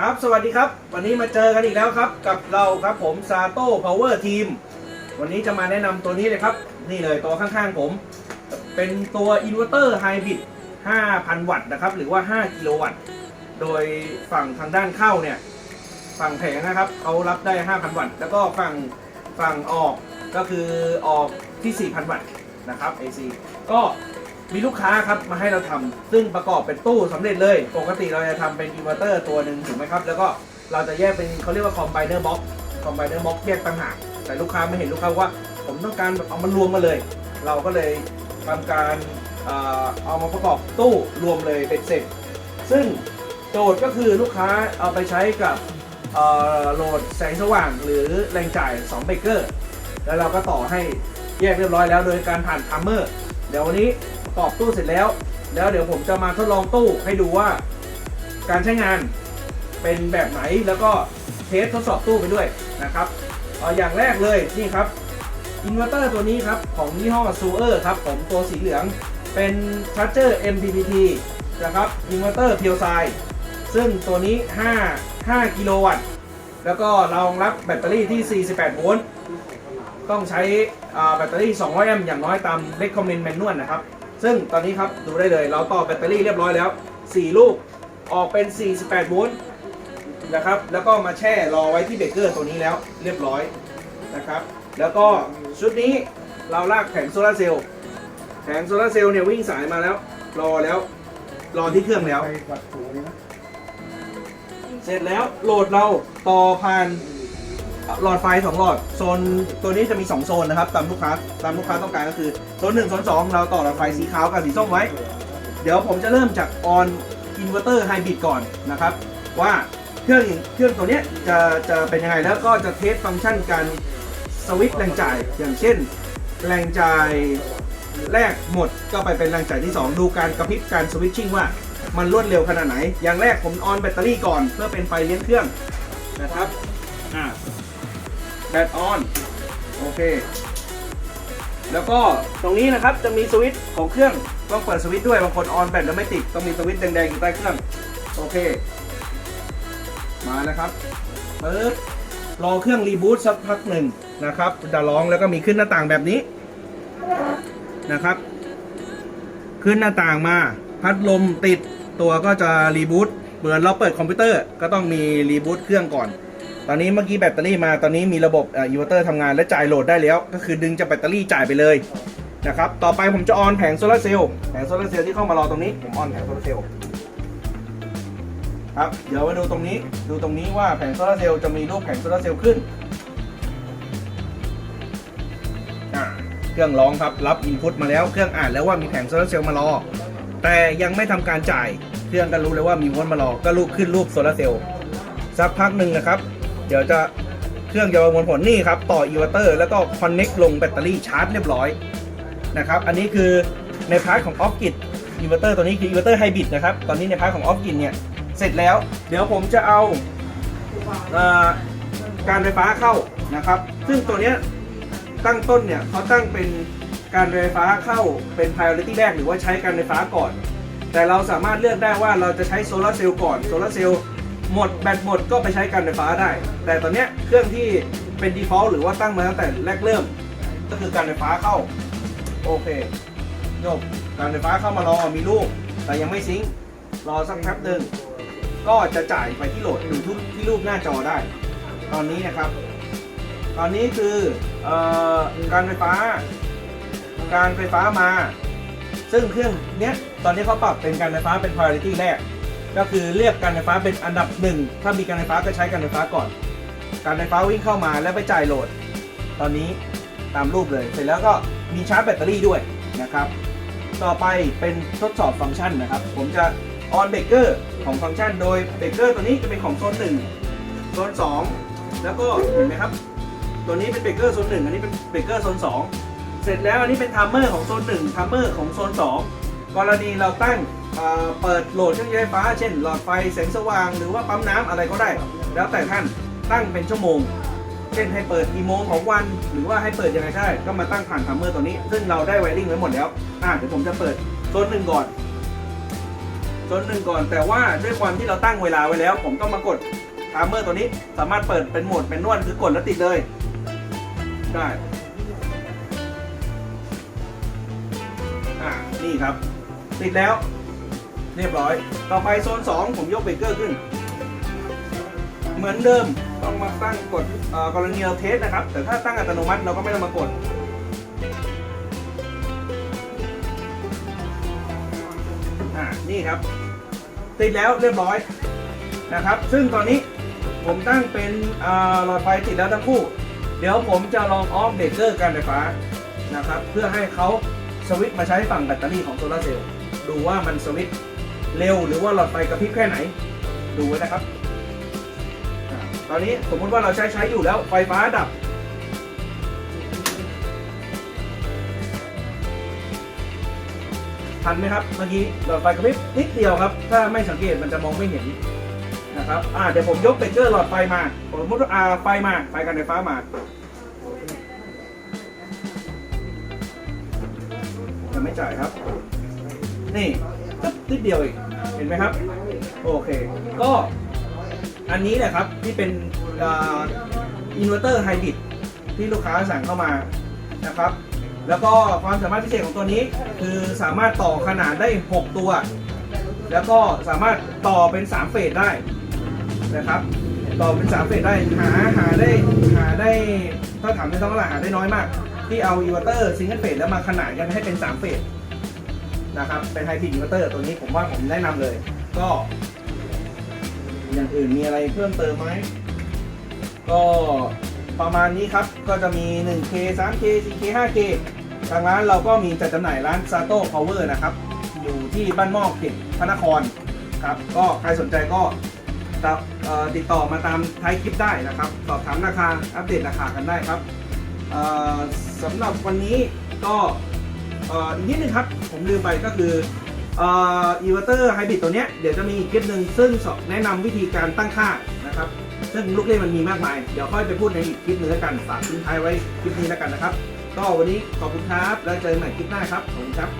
ครับ สวัสดีครับ วันนี้มาเจอกันอีกแล้วครับ กับเราครับผมซาโต้พาวเวอร์ทีมวันนี้จะมาแนะนำตัวนี้เลยครับ นี่เลยตัวข้างๆผม เป็นตัวอินเวอร์เตอร์ไฮบริด5,000 วัตต์นะครับ หรือว่า 5 กิโลวัตต์ โดยฝั่งทางด้านเข้าเนี่ย ฝั่งแผงนะครับเขารับได้ 5,000 วัตต์ แล้วก็ฝั่งฝั่งออกก็คือออกที่ 4,000 วัตต์นะครับ AC ก็ มีลูกค้าครับมาให้เราทำซึ่งประกอบเป็นตู้สำเร็จเลย ปกติเราจะทำเป็นอินเวอร์เตอร์ตัวหนึ่งถูกไหมครับ แล้วก็เราจะแยกเป็นเขาเรียกว่าคอมไบเนอร์บ็อกคอมไบเนอร์บ็อกแยกต่างหากแต่ลูกค้าไม่เห็นลูกค้าว่า ผมต้องการแบบเอามันรวมมาเลย เราก็เลยทำการเอ่อเอามาประกอบตู้รวมเลยเป็นเสร็จ ซึ่งโจทย์ก็คือลูกค้าเอาไปใช้กับเอ่อโหลดแสงสว่างหรือแรงจ่าย2เบรกเกอร์ แล้วเราก็ต่อให้แยกเรียบร้อยแล้วโดยการผ่านทัมเมอร์ เดี๋ยววันนี้ ประกอบตู้เสร็จแล้ว แล้วเดี๋ยวผมจะมาทดลองตู้ให้ดูว่า การใช้งานเป็นแบบไหนแล้วก็เทสทดสอบตู้ไปด้วยนะครับเอาอย่างแรกเลยนี่ครับอินเวอร์เตอร์ตัวนี้ครับ ของยี่ห้อซูเออร์ครับผมตัวสีเหลืองเป็นชาร์จเจอร์ MPPT นะครับอินเวอร์เตอร์เพียวไซซึ่งตัวนี้ 5 5 กิโลวัตต์ แล้วก็รองรับแบตเตอรี่ที่ 48 โวลต์ ต้องใช้อ่าแบตเตอรี่ 200 แอมป์อย่างน้อยตาม recommend manual นะครับ ซึ่งตอนนี้ครับดูได้เลย เราต่อแบตเตอรี่เรียบร้อยแล้ว 4 ลูกออกเป็น 48โวลต์นะครับ แล้วก็มาแช่รอไว้ที่เบรกเกอร์ตัวนี้แล้วเรียบร้อยนะครับ แล้วก็ชุดนี้เราลากแผงโซลาร์เซลล์แผงโซลาร์เซลล์เนี่ยวิ่งสายมาแล้ว รอแล้ว รอที่เครื่องแล้ว ไปวัดสูงนะ เสร็จแล้วโหลดเราต่อผ่าน หลอดไฟ2หลอดโซนตัวนี้จะมี 2 โซนนะครับตามลูกค้าตามลูกค้าต้องการก็คือโซน1โซน2เราต่อหลอดไฟสีขาวกับสีส้มไว้ เดี๋ยวผมจะเริ่มจากออนอินเวอร์เตอร์ไฮบริดก่อนนะครับ ว่าเครื่องเครื่องตัวนี้จะจะเป็นยังไงแล้วก็จะเทสฟังก์ชันการสวิตช์แรงจ่าย อย่างเช่น แรงจ่ายแรกหมดก็ไปเป็นแรงจ่ายที่ 2 ดูการกระพริบการสวิตชิ่งว่ามันรวดเร็วขนาดไหน อย่างแรกผมออนแบตเตอรี่ก่อนเพื่อเป็นไฟเลี้ยงเครื่องนะครับอ่า แบตออนโอเค แล้วก็ตรงนี้นะครับจะมีสวิตช์ของเครื่องต้องเปิดสวิตช์ด้วยบางคนออนแบตแล้วไม่ติดต้องมีสวิตช์แดงๆอยู่ใต้เครื่องโอเค มานะครับปึ๊บรอเครื่องรีบูตสักพักหนึ่งนะครับจะร้องแล้วก็มีขึ้นหน้าต่างแบบนี้นะครับ ขึ้นหน้าต่างมาพัดลมติดตัวก็จะรีบูตเหมือนเราเปิดคอมพิวเตอร์ก็ต้องมีรีบูตเครื่องก่อน ตอนนี้เมื่อกี้แบตเตอรี่มาตอนนี้มีระบบอินเวอร์เตอร์ทำงานและจ่ายโหลดได้แล้ว ก็คือดึงจากแบตเตอรี่จ่ายไปเลยนะครับต่อไปผมจะออนแผงโซลาร์เซลล์แผงโซลาร์เซลล์ที่เข้ามารอตรงนี้ผมออนแผงโซลาร์เซลล์ครับเดี๋ยวมาดูตรงนี้ดูตรงนี้ว่าแผงโซลาร์เซลล์จะมีรูปแผงโซลาร์เซลล์ขึ้นเครื่องร้องครับรับอินพุตมาแล้วเครื่องอ่านแล้วว่ามีแผงโซลาร์เซลล์มารอ แต่ยังไม่ทำการจ่าย เครื่องก็รู้เลยว่ามีวนมารอก็รูปขึ้นรูปโซลาร์เซลล์สักพักหนึ่งนะครับ เดี๋ยวจะเครื่องจะประมวลผลนี่ครับ ต่ออิเวอร์เตอร์แล้วก็คอนเน็กลงแบตเตอรี่ชาร์จเรียบร้อยนะครับ อันนี้คือในพาร์ทของออฟกิ t อิเวอร์เตอร์ตัวนี้คืออิเวอร์เตอร์ไฮบริดนะครับ ตอนนี้ในพาร์ทของออฟกิ t เนี่ย เสร็จแล้ว เดี๋ยวผมจะเอาการไฟฟ้าเข้านะครับ ซึ่งตัวนี้ตั้งต้นเนี่ยเขาตั้งเป็นการไฟฟ้าเข้าเป็น priority แรกหรือว่าใช้การไฟฟ้าก่อน แต่เราสามารถเลือกได้ว่าเราจะใช้โซลาร์เซลล์ก่อนโซลาร์เซลล์ หมดแบตหมดก็ไปใช้การไฟฟ้าได้ แต่ตอนเนี้ยเครื่องที่เป็น default หรือว่าตั้งมาตั้งแต่แรกเริ่ม ก็คือการไฟฟ้าเข้า โอเคจบการไฟฟ้าเข้ามารอมีลูก แต่ยังไม่ซิงค์รอสักแป๊บหนึ่งก็จะจ่ายไปที่โหลดดูทุกที่รูปหน้าจอได้ ตอนนี้นะครับ ตอนนี้คือเออการไฟฟ้า การไฟฟ้ามา ซึ่งเครื่องเนี้ยตอนนี้เขาปรับเป็นการไฟฟ้าเป็น priority แรก ก็คือเรียกการไฟฟ้าเป็นอันดับหนึ่งถ้ามีการไฟฟ้าก็ใช้การไฟฟ้าก่อน การไฟฟ้าวิ่งเข้ามาแล้วไปจ่ายโหลด ตอนนี้ตามรูปเลย เสร็จแล้วก็มีชาร์จแบตเตอรี่ด้วยนะครับ ต่อไปเป็นทดสอบฟังก์ชันนะครับ ผมจะออนเบรกเกอร์ของฟังก์ชัน โดยเบรกเกอร์ตัวนี้จะเป็นของโซนหนึ่งโซนสองแล้วก็เห็นไหมครับ ตัวนี้เป็นเบรกเกอร์โซนหนึ่งอันนี้เป็นเบรกเกอร์โซนสองเสร็จแล้วอันนี้เป็นทัมเมอร์ของโซนหนึ่งทัมเมอร์ของโซนสอง กรณีเราตั้งเปิดโหลดเครื่องใช้ไฟฟ้า เช่น หลอดไฟแสงสว่าง หรือว่าปั๊มน้ำอะไรก็ได้ แล้วแต่ท่านตั้งเป็นชั่วโมง เช่นให้เปิดกี่โมงของวัน หรือว่าให้เปิดยังไงได้ก็มาตั้งผ่านทัมเมอร์ตัวนี้ ซึ่งเราได้ไวริ่งไว้หมดแล้วอะเดี๋ยวผมจะเปิดโซนหนึ่งก่อนโซนหนึ่งก่อน แต่ว่าด้วยความที่เราตั้งเวลาไว้แล้ว ผมต้องมากดไทม์เมอร์ตัวนี้สามารถเปิดเป็นโหมดเป็นนวดคือกดแล้วติดเลยได้อ่านี่ครับ ติดแล้ว เรียบร้อย ต่อไปโซน 2 ผมยกเบรกเกอร์ขึ้น เหมือนเดิมต้องมาตั้งกดกรณีเราเทสนะครับ แต่ถ้าตั้งอัตโนมัติเราก็ไม่ต้องมากดอ่านี่ครับ ติดแล้วเรียบร้อยนะครับ ซึ่งตอนนี้ผมตั้งเป็นหลอดไฟติดแล้วทั้งคู่ เดี๋ยวผมจะลองออฟเบรกเกอร์การไฟฟ้านะครับ เพื่อให้เขาสวิตช์มาใช้ฝั่งแบตเตอรี่ของโซลาร์เซลล์ ดูว่ามันสวิตช์เร็วหรือว่าหลอดไฟกระพริบแค่ไหน ดูไว้นะครับตอนนี้สมมติว่าเราใช้ใช้อยู่แล้วไฟฟ้าดับ ทันไหมครับเมื่อกี้หลอดไฟกระพริบนิดเดียวครับ ถ้าไม่สังเกตมันจะมองไม่เห็นนะครับอ่าเดี๋ยวผมยกเบรกเกอร์หลอดไฟมาสมมติว่าอาไฟมาไฟการไฟฟ้ามายังไม่จ่ายครับ นี่ตึ๊บนิดเดียวเองเห็นไหมครับ โอเค ก็อันนี้แหละครับที่เป็นอินเวอร์เตอร์ไฮบริดที่ลูกค้าสั่งเข้ามานะครับ แล้วก็ความสามารถพิเศษของตัวนี้ คือสามารถต่อขนาดได้ 6 ตัว แล้วก็สามารถต่อเป็น 3 เฟสได้นะครับ ต่อเป็น 3 เฟสได้หาหาได้หาได้ถ้าถามในท้องตลาดหาได้น้อยมาก ที่เอาอินเวอร์เตอร์ซิงเกิลเฟสแล้วมาขนานกันให้เป็น 3 เฟส นะครับ เป็นไฮบริดอินเวอร์เตอร์ตัวนี้ผมว่าผมแนะนำเลย ก็ อย่างอื่นมีอะไรเพิ่มเติมไหม ก็ประมาณนี้ครับ ก็จะมี 1K 3K 4K 5K ทางร้านเราก็มีจัดจำหน่ายร้าน Sato Power นะครับ อยู่ที่บ้านมอกเขตพระนครครับ ก็ใครสนใจก็ติดต่อมาตามท้ายคลิปได้นะครับ สอบถามราคา อัปเดตราคากันได้ครับสำหรับวันนี้ก็ เอ่ออีกนิดนึงครับ ผมลืมไปก็คือเอ่ออินเวอร์เตอร์ไฮบริดตัวเนี้ยเดี๋ยวจะมีอีกคลิปหนึ่งซึ่งแนะนำวิธีการตั้งค่านะครับ ซึ่งลูกเล่นมันมีมากมาย เดี๋ยวค่อยไปพูดในอีกคลิปหนึงแล้วกันฝากทิ้งท้ายไว้คลิปนี้แล้วกันนะครับ ก็วันนี้ขอบคุณครับ แล้วเจอกันใหม่คลิปหน้าครับ ขอบคุณครับ